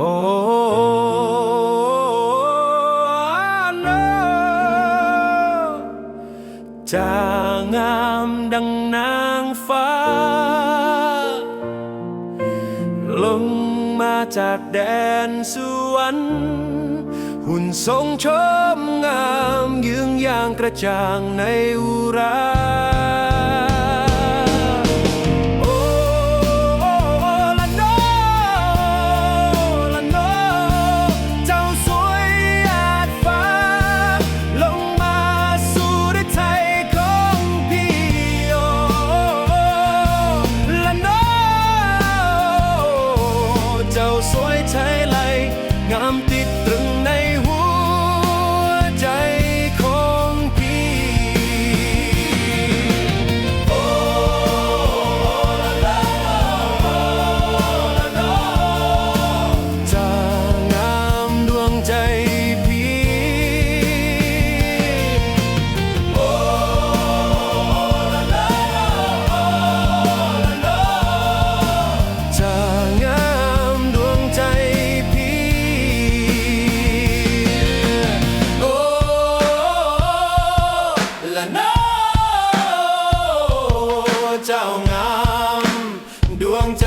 Oh, no จางงามดังนางฟ้า ลงมาจากแดนสวรรค์หุ่นทรงชมงามยืงยางกระจ่างในอุรา something วงใจ